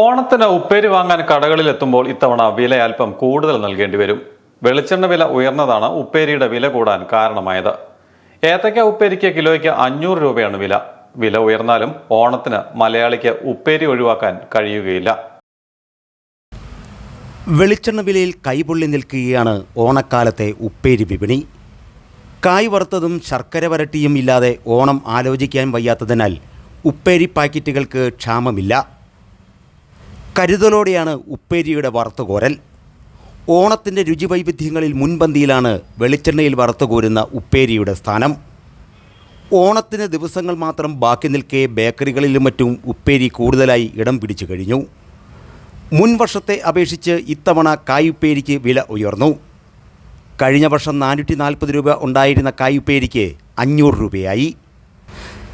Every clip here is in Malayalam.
ഓണത്തിന് ഉപ്പേരി വാങ്ങാൻ കടകളിൽ എത്തുമ്പോൾ ഇത്തവണ വില അല്പം കൂടുതൽ നൽകേണ്ടി വരും. വെളിച്ചെണ്ണ വില ഉയർന്നതാണ് ഉപ്പേരിയുടെ വില കൂടാൻ കാരണമായത്. ഏത്തയ്ക്ക ഉപ്പേരിക്ക് കിലോയ്ക്ക് അഞ്ഞൂറ് രൂപയാണ് വില. വില ഉയർന്നാലും ഓണത്തിന് മലയാളിക്ക് ഉപ്പേരി ഒഴിവാക്കാൻ കഴിയുകയില്ല. വെളിച്ചെണ്ണ വിലയിൽ കൈപൊള്ളി നിൽക്കുകയാണ് ഓണക്കാലത്തെ ഉപ്പേരി വിപണി. കായ് വറുത്തതും ശർക്കര വരട്ടിയും ഇല്ലാതെ ഓണം ആലോചിക്കാൻ വയ്യാത്തതിനാൽ ഉപ്പേരി പാക്കറ്റുകൾക്ക് ക്ഷാമമില്ല. കരുതലോടെയാണ് ഉപ്പേരിയുടെ വറുത്തുകോരൽ ഓണത്തിന്റെ രുചി വൈവിധ്യങ്ങളിൽ മുൻപന്തിയിലാണ് വെളിച്ചെണ്ണയിൽ വറുത്തുകോരുന്ന ഉപ്പേരിയുടെ സ്ഥാനം. ഓണത്തിന് ദിവസങ്ങൾ മാത്രം ബാക്കി നിൽക്കെ ബേക്കറികളിലും മറ്റും ഉപ്പേരി കൂടുതലായി ഇടം പിടിച്ചു കഴിഞ്ഞു. മുൻവർഷത്തെ അപേക്ഷിച്ച് ഇത്തവണ കായുപ്പേരിക്ക് വില ഉയർന്നു. കഴിഞ്ഞ വർഷം നാനൂറ്റി നാൽപ്പത് രൂപ ഉണ്ടായിരുന്ന കായുപ്പേരിക്ക് അഞ്ഞൂറ് രൂപയായി.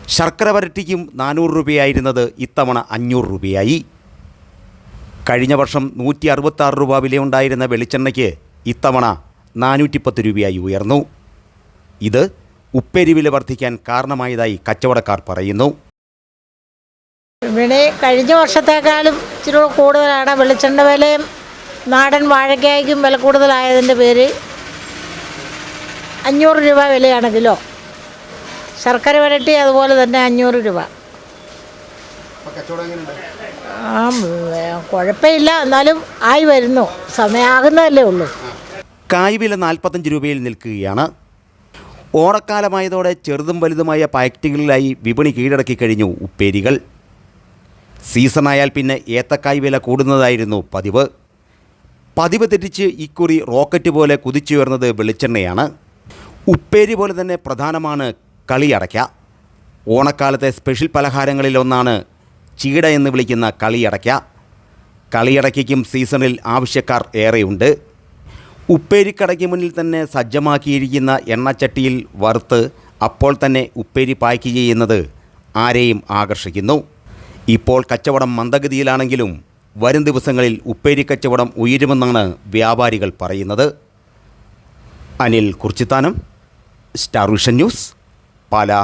ശർക്കര വരട്ടിക്കും നാനൂറ് രൂപയായിരുന്നത് ഇത്തവണ അഞ്ഞൂറ് രൂപയായി. കഴിഞ്ഞ വർഷം നൂറ്റി അറുപത്തി ആറ് രൂപ വിലയുണ്ടായിരുന്ന വെളിച്ചെണ്ണയ്ക്ക് ഇത്തവണ നാനൂറ്റിപ്പത്ത് രൂപയായി ഉയർന്നു. ഇത് ഉപ്പേരി വില വർദ്ധിക്കാൻ കാരണമായതായി കച്ചവടക്കാർ പറയുന്നു. ഇവിടെ കഴിഞ്ഞ വർഷത്തേക്കാളും ഇച്ചിരി കൂടെ കൂടുതലാണ് വെളിച്ചെണ്ണ വിലയും. നാടൻ വാഴയ്ക്കായ്ക്കും വില കൂടുതലായതിന്റെ പേര് അഞ്ഞൂറ് രൂപ വിലയാണ് കിലോ. ശർക്കര വരട്ടി അതുപോലെ തന്നെ അഞ്ഞൂറ് രൂപ. ആ കുഴപ്പമില്ല. എന്നാലും ആയി വരുന്നു. സമയമാകുന്നതല്ലേ ഉള്ളൂ. കായ് വില നാൽപ്പത്തഞ്ച് രൂപയിൽ നിൽക്കുകയാണ്. ഓണക്കാലമായതോടെ ചെറുതും വലുതുമായ പാക്കറ്റുകളിലായി വിപണി കീഴടക്കി കഴിഞ്ഞു ഉപ്പേരികൾ. സീസണായാൽ പിന്നെ ഏത്തക്കായ് വില കൂടുന്നതായിരുന്നു പതിവ്. പതിവ് തെറ്റിച്ച് ഇക്കുറി റോക്കറ്റ് പോലെ കുതിച്ചുയർന്നത് വെളിച്ചെണ്ണയാണ്. ഉപ്പേരി പോലെ തന്നെ പ്രധാനമാണ് കളിയടയ്ക്ക ഓണക്കാലത്തെ സ്പെഷ്യൽ പലഹാരങ്ങളിലൊന്നാണ് ചീട എന്ന് വിളിക്കുന്ന കളിയടയ്ക്ക കളിയടയ്ക്കും സീസണിൽ ആവശ്യക്കാർ ഏറെയുണ്ട്. ഉപ്പേരിക്കടയ്ക്ക് മുന്നിൽ തന്നെ സജ്ജമാക്കിയിരിക്കുന്ന എണ്ണച്ചട്ടിയിൽ വറുത്ത് അപ്പോൾ തന്നെ ഉപ്പേരി പായ്ക്ക് ചെയ്യുന്നത് ആരെയും ആകർഷിക്കുന്നു. ഇപ്പോൾ കച്ചവടം മന്ദഗതിയിലാണെങ്കിലും വരും ദിവസങ്ങളിൽ ഉപ്പേരി കച്ചവടം ഉയരുമെന്നാണ് വ്യാപാരികൾ പറയുന്നത്. Anil Kurchithanam Star Vision News Pala.